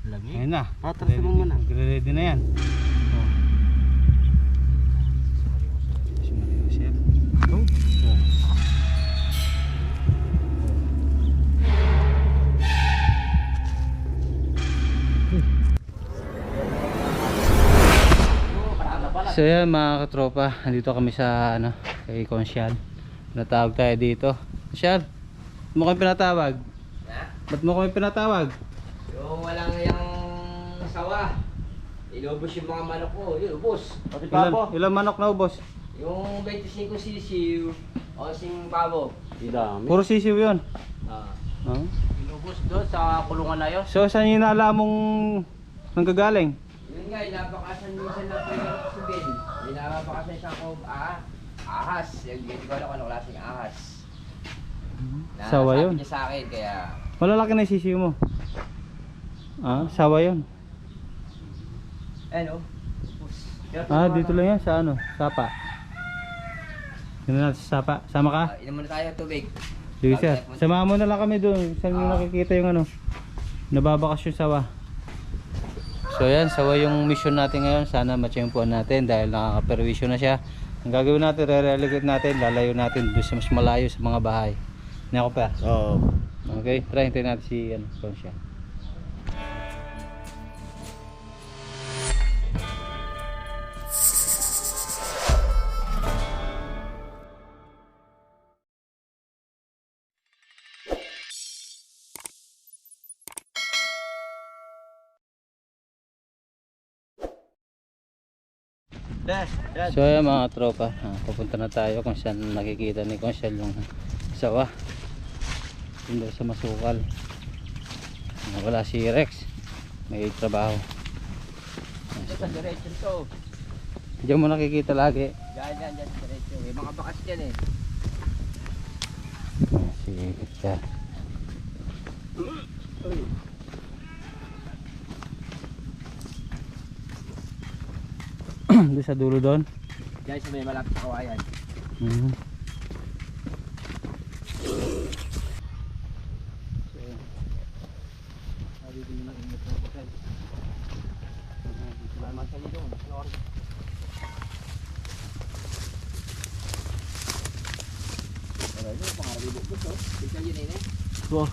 Lagi. Ayun na. Patrasin mo muna. Ready na yan. Oh. Si Mario Chef. Oh. Oh. So yan mga katropa, nandito kami sa ano, kay Consyal. Natawag tayo dito. Consyal, ba't mo kami pinatawag? Ha? Ba't mo kami pinatawag? Sawa. Inubos yung mga manok ko. Inubos. Pati Ilan, ilan manok na ubos? Yung 25 sisiw. O sing pabo. Dami. Puro sisiw yun. Ah. Oh. Inubos doon sa kulungan na yun. So saan yung nala mong nanggagaling? Yun nga, inapakasan minsan na po yung subin. Inapakasan siya ko, ah, ahas. Yung hindi ko alam kung ano klaseng ahas. Na, Sawa sabi yun. niya sa akin, kaya... Malalaki na yung sisiw mo. Ah, sawa yun. Ano? Ah, dito lang yan sa ano, sapa. Natin sa sapa. Sama ka? Inom muna tayo tubig. Sige sir. Samahan mo na lang kami doon. Saan yung Ah. nakikita yung ano, nababakas yung sawa. So yan, sawa yung mission natin ngayon. Sana matsyempuan natin dahil nakaka-perwisyo na siya. Ang gagawin natin, re-relegate natin, lalayo natin doon sa mas malayo sa mga bahay. Hindi ako pa. Oo. Okay, try hintayin natin si ano, Conscia. So ayan mga tropa, ah, pupunta na tayo kung saan nakikita ni Consyal yung sawa. Daw sa masukal. Ah, Wala si Rex. May trabaho. To. Diyan mo nakikita lagi. Diyan, diyan, diyan, diretso. May mga bakas dyan eh. Ah, Si siya. Doon sa dulo doon. Sa may malapit sa kawayan. Mhm. Salamat sa iyo. Sorry. Ano yun, pangarabibok ko to. Bigyan yun eh. Wow.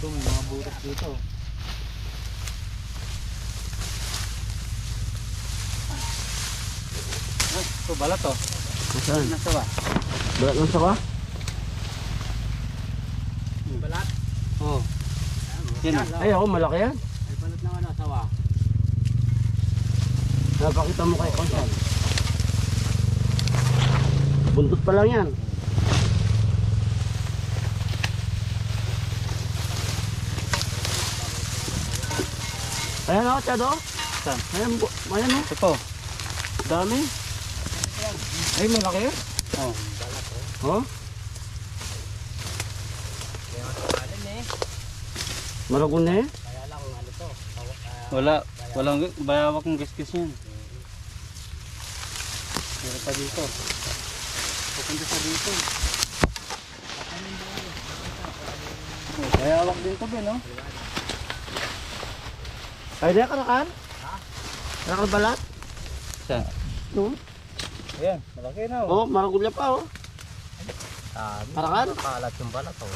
Ito may mga butas dito. Ah, ito balat to. Saan? Nasa ba? Balat ng sawa? Balat. Oo. Yan ah. Ay ako, malaki yan. Ay, balat ng ano, sawa. Napakita mo kay Konsan. Buntot pa lang yan. Ayan ako, Chad, oh. Saan? Ayan, ayan, oh. Ito. Dami. Ay, malaki. Oh. Oh, Alin eh. maragon na eh. Kaya lang ano to. Wala, walang bayawak ng gisgis yan. Meron pa dito. Pupunta sa dito. Oh, bayawak din to, Ben, no? Ay, di ka nakan? Ha? Nakal balat? Saan? No. Ayan, malaki na, Oh, maragon niya pa, oh. Dami. Parakan? Kalat yung balat oh.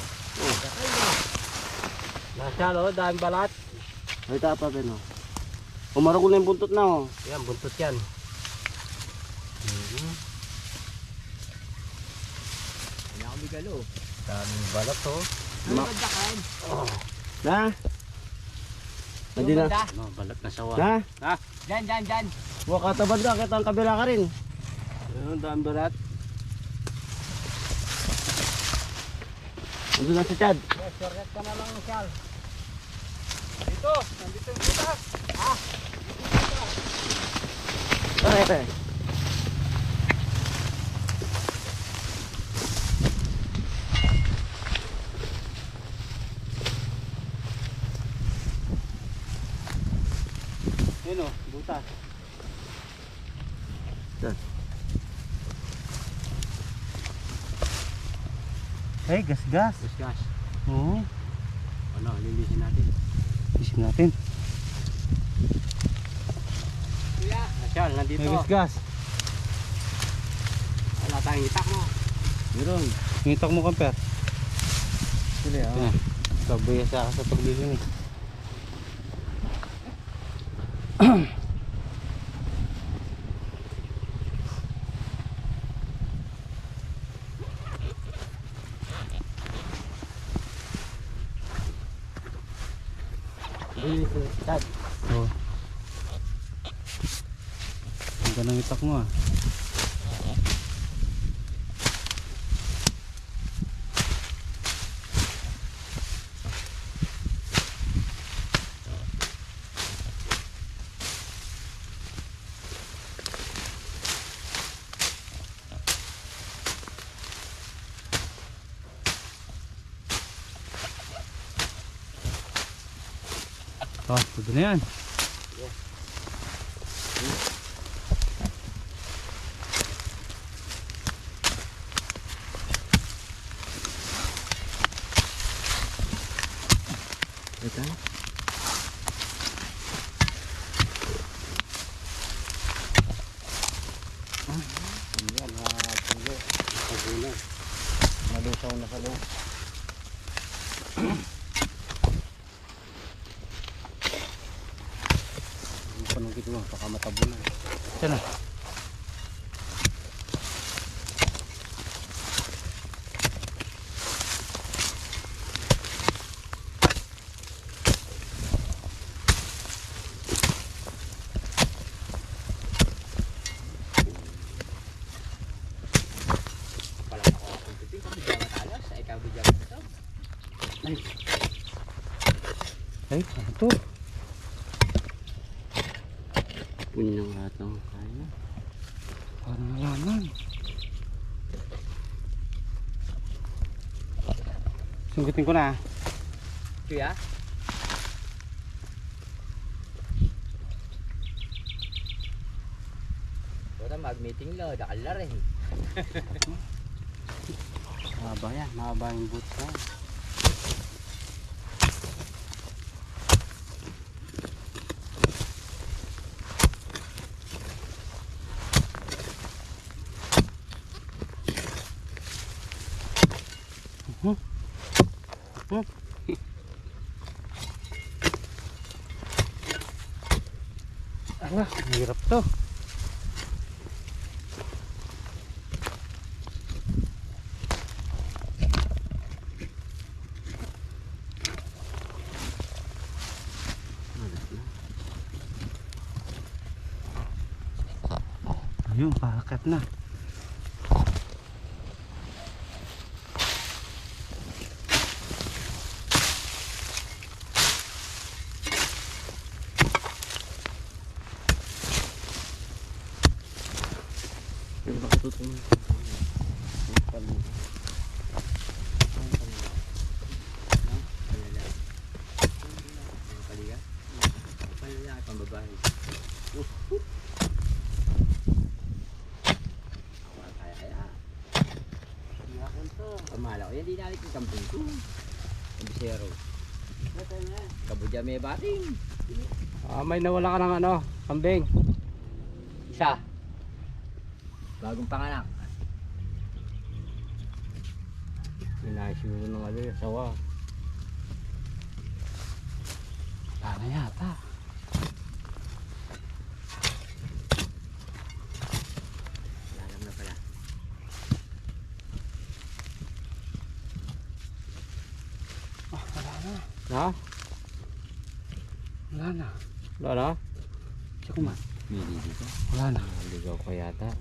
Nasa, oh, dahil balat. Ay, tapa, Ben, oh. Oh, maragon na yung buntot na, oh. Yan, buntot yan. Kaya kami galo. Daming balat oh. Ano ganda kain? Na? Hindi na. No, balat na sawa. Na? Dyan, dyan, dyan. Huwag katabad na, kita ang kabila ka rin. Ayun, daan balat. Ando na si Chad. Yes, shortcut ka na lang, Charles. Dito, nandito yung butas. Ay, Yun o, butas. Saan? Ay, gas-gas. Gas gas. Oo. Ano, lilisin natin. Isip natin. Kuya, Nasyal, nandito. May gas-gas. Wala tayong itak mo. Meron. Ngitak mo kamper. Sili, Yan. Kabuya sa sa paglilinis. Lilisin. Dad. Oo. Itak mo ah. Oh, pwede na Ayan, pulo. Pulo. Malusaw na sa loob. Ang panungkit mo, baka matabunan. Saan na? pala ako ang pipi. Kung bigyan matalas, ay ikaw bigyan mo ito. Ay, ano to? Punyang atang kaya. Parang nalaman. Sungkitin ko na. ah. Kuya? Wala mag-meeting lo, dakal na rin. Mahaba yan, mahaba yung boots na. Ala, hirap to. Ayun, paakat na. Pero baka tutulong. Ang palu. Ang palu. No? Palala. Ang paliga? Ang palala, pambabae. Ako ang kaya kaya. Yakon to. Pamala ko, yan di nalit yung kamping ko. Ang bisero. Kabudya may bating. Ah, may nawala ka ng ano, kambing. Isa. Bagong panganak. Inayos ng ano sawa. Sana yata. Lalam na pala. Ha? Wala na. Wala na? Check man. Mili dito. Wala na. Ligaw ko yata. Wala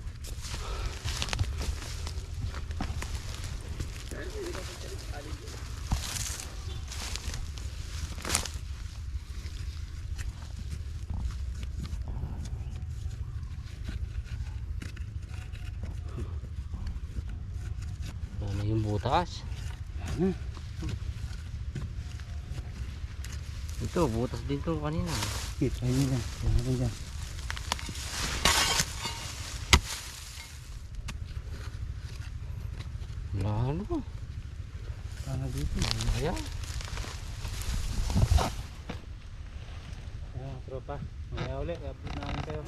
butas. Na. Din to kanina. Ayun yun yan. Ayun dyan. Lalo. Paano dito? Ayan. Ayan, tropa. Mamaya ulit, update namin kayo.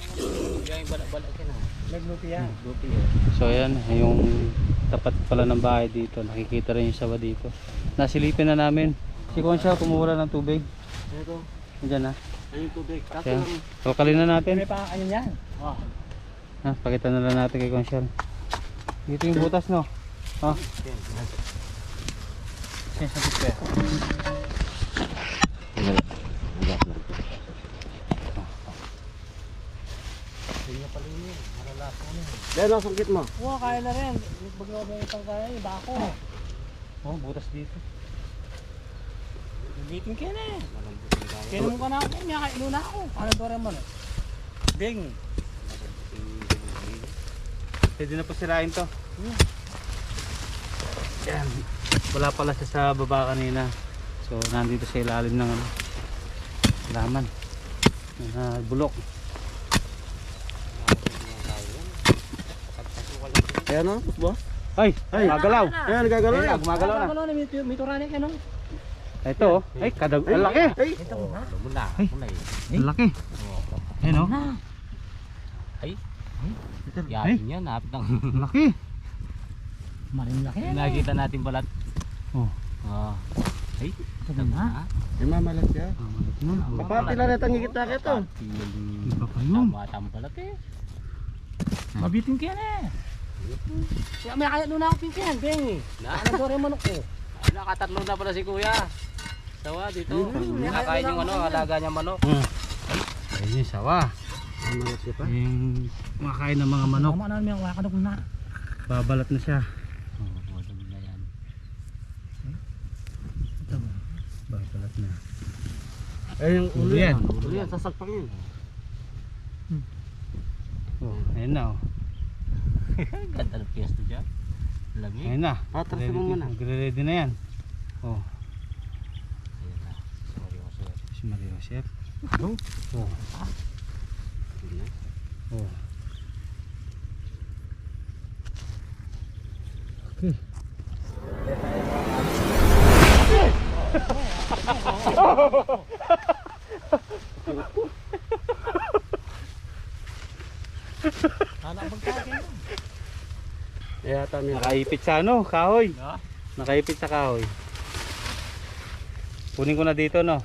Yung balak-balak ka na. Naglupi yan. So ayan, yung tapat pala ng bahay dito. Nakikita rin yung sawa dito. Nasilipin na namin. Si Konsya kumura ng tubig. Ito. Diyan na. Ayun tubig. Kaso Ayan. lang. Kalkalin na natin. pa ano yan? Oh. Ha, pakita na lang natin kay Konsyal. Dito yung butas no. Ha? Pipre. Yan ang sungkit mo. Oo, kaya na rin. Bago may itang kaya, iba ako. Oh, butas dito. Bitin ka na eh. Kaya mo ka na ako, kaya kaya inuna ako. Ano mo na? Ding. Pwede na pasirain to. Yan. Wala pala siya sa baba kanina. So, nandito sa ilalim ng ano, laman. Na bulok. Ayan o, boss. Ay, Ay. magalaw. Ayan, nagagalaw Ay, yan. gumagalaw na. Gumagalaw na. May, may turani ka no? Ito, oh. ay, kadag, ang laki. Ay, Ito na. Mula. Ay. Mula eh. Ang laki. Oh. Ay. Ay. Yan yan. Napit ng... Laki. Maring laki yan. Nakikita natin balat. Oh. Ah. Ay. Ito na. May mamalas siya. Malit na. Kapati lang natin higit na ito. Iba pa yun. Tama tama balat eh. Mabitin ka na eh. Kaya may kaya nuna ako pinkihan, Ding. Na. Ano to rin manok ko? Ay, Nakatatlo na pala si kuya. Sawa dito. Nakakain yung ano, alaga niya manok. Ayun yung sawa. Mamalas siya pa. Yung kumakain ng mga manok. Namin ang wakadog na. Babalat na siya. Oh, yan. Babalat na. Ayun yung ulo yan. yan. Ulo yan, sasakpak yun. Oh, ayun na oh. Ganda ng piyesta dyan. Lamig. Ayun na. Patrasin mo muna. Magre-ready na yan. Oh, Ayun na. Sorry, oh, sorry. Si Maria Josep. Oh. Oh. Oh. Okay. Ano pagkakin? Kaya tama yan. Nakaipit sa ano, kahoy. No? Nakaipit sa kahoy. Kunin ko na dito no.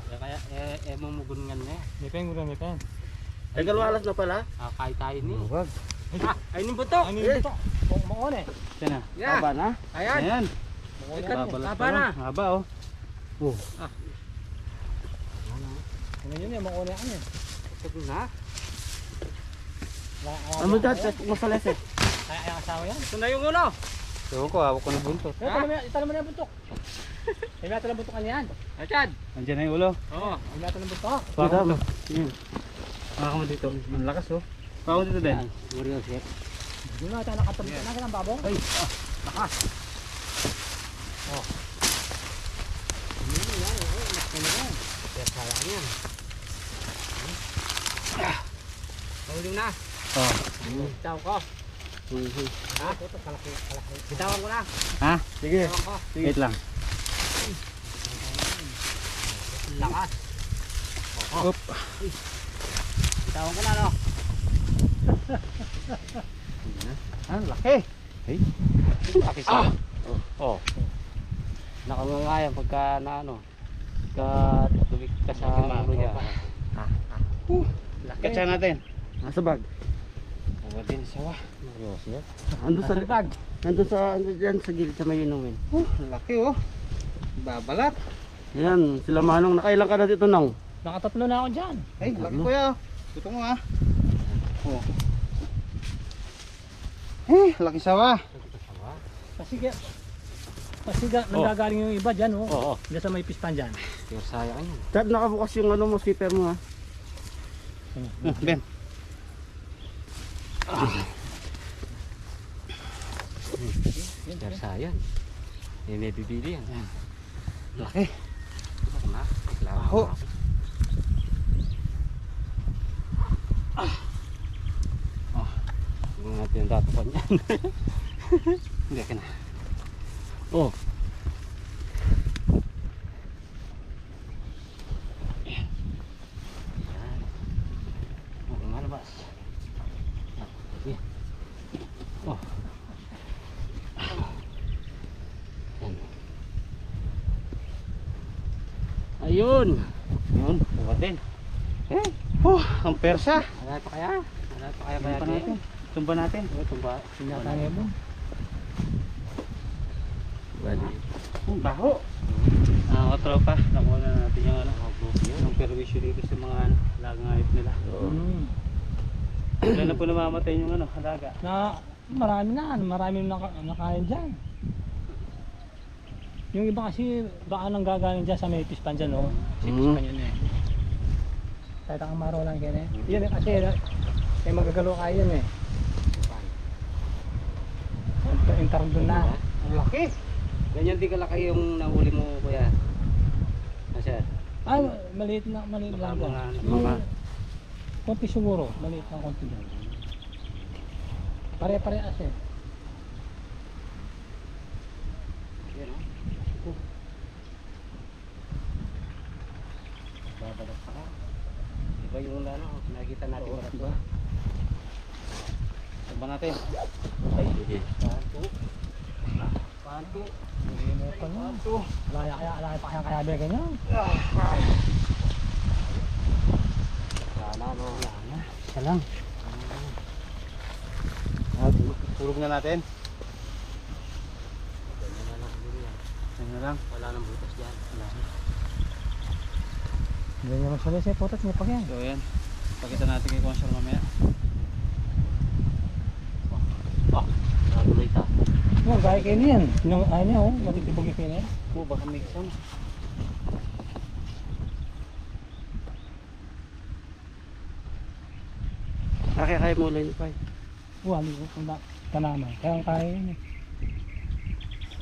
Eh, eh mumugungan na eh. May pen, may pen. Ay, galwalas na pala. Ah, kahit tayo ni. Wag. Ah, ay ni buto. Ano yung ito? Kung maon eh. Yan na. Yeah. Haba na. Ayan. Ayan. Mo. Pa, na. oh. Haba oh. Oh. Ano yun eh, maon eh. Ano yun? Ito na. Ano dad? Masales eh. Kaya ang asawa yan. Ito na yung uno. Ewan ko, hawak ko ng buntot. Ito mo mo na yung buntok. May mata ng buntok yan. Achad. Andiyan na yung ulo. Oo. May mata ng buntok. Hawak mo. Hawak mo dito. Ang lakas oh. Mo dito din. Maria Josep. Yung mata nakatabi ka na ng babong. Ay, Pauling na. Oh. Bitaw ko. Ha? Bitawan ko na. Ha? Sige. Ko. Wait lang. Lakas. Oop. Bitawan ko na no. Ah, laki. Hey. Laki sa. Oh. Nakangangaya pagka na ano. Pagka tumik ka sa ano niya. Katsa natin. Nasa bag. Huwag din sawa. Joseph. Ando sa bag. Nandun sa, dyan sa gilid sa may inumin. Oh, laki oh. Babalat. Yan, sila manong. Nakailang ka na dito nang. nakatatlo na ako dyan. Ay, laki kuya. Gusto mo ah. Oh. Eh, laki sawa. Kasi ga, kasi ga, nanggagaling yung iba dyan oh. Oo. Diyan sa may pistan dyan. Pero sayang yun. Dad, nakabukas yung ano mo, zipper mo ha. Ah, Ben. Pero sayang. Eh, may bibili yan. Laki na. Aho. Ah. Oh. Hindi natin natatapan yan. Hindi ka na. Oh. Ayun. Yun, buka din. Eh, oh, ang persa. Wala pa kaya? Wala pa kaya Tumba natin. Tumba natin. Oh, tumba. Sinatangay mo. Bali. Ang baho. Ah, uh, tropa, nakuha na natin yung ano, yung perwisyo dito sa mga ano, alagang hayop nila. Mm. Wala na po namamatay yung ano, alaga. Na marami na, marami na naka, nakain dyan. Yung iba kasi baka nang gagaling dyan sa may pispan dyan, no? Si Mm. pispan yun eh. Kahit ang maro lang yan eh. Yun eh, kasi may magagalo kayo yan eh. Yung- Yung tarong doon na. Ang laki. Ganyan di kalaki yung nahuli mo kuya. Kasi Ah, maliit na, maliit lang dyan. mga- Yung mga- konti siguro, maliit lang konti dyan. Pare-parehas eh. Yan oh. Babalak pa ka. Iba yung ano, nakita natin Oo, balat iba. ba? Tumba natin. Ay, sige. Panto. Panto. Hindi mo pa na. Alaya kaya, alaya pa kaya kaya ba ganyan? Sana no. Isa lang. Tulog na natin. Yan na lang. Wala nang butas diyan. Wala na. Hindi niya masalis eh, putot niya pa yan. So yan. Pakita natin kay Consul mamaya. Naguloy ta. Yung gaya kayo niyan. Yung ay niya oh, matitibog yung kayo niya. Oh, baka may kasama. Kaya kaya mo ulit pa. Oh, ano ko kung kanama. Kaya ang kaya yun eh.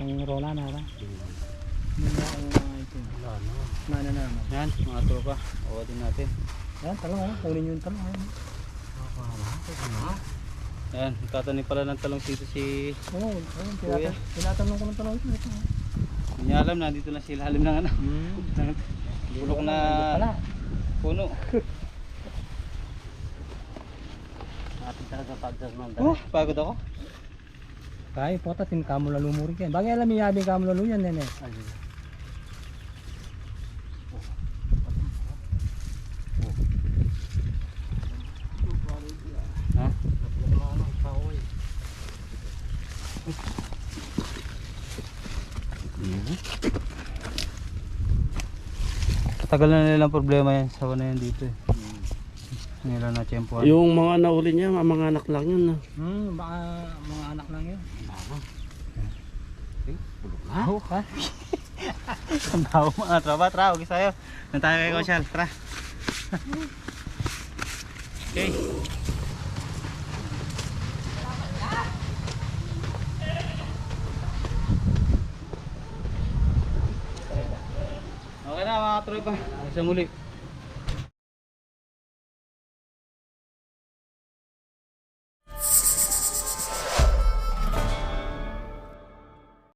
Ang rola na ba? Hindi na ang ito. Wala. Nana naman. Yan, mga tropa. Awa din natin. Yan, talong oh. Kunin nyo yung talong. Ayun. Yan, tatanim pala ng talong dito si... Oo, ayun. Kuya. Tinatan- Tinatanong ko ng talong ito. ito. Hindi niya alam, nandito na sila halim ng ano. ng Bulok na puno. Atin talaga pagdasman. Oh, pagod ako. Kaya po ta tin kamo lalo mo rin yan. Bagay alam niya yabi kamo lalo yan nene. Ha? Katagal na nilang problema yan. Sawa na yan dito eh. Nila na tiyempohan. Yung mga nahuli niya, mga anak lang yun. ah. Hmm, baka mga anak lang yun. Ha? ha? Ang baho mga tropa. Tara, huwag tayo. Nang tayo kay Kosyal. Tara. okay. Okay na mga tropa. Sa muli.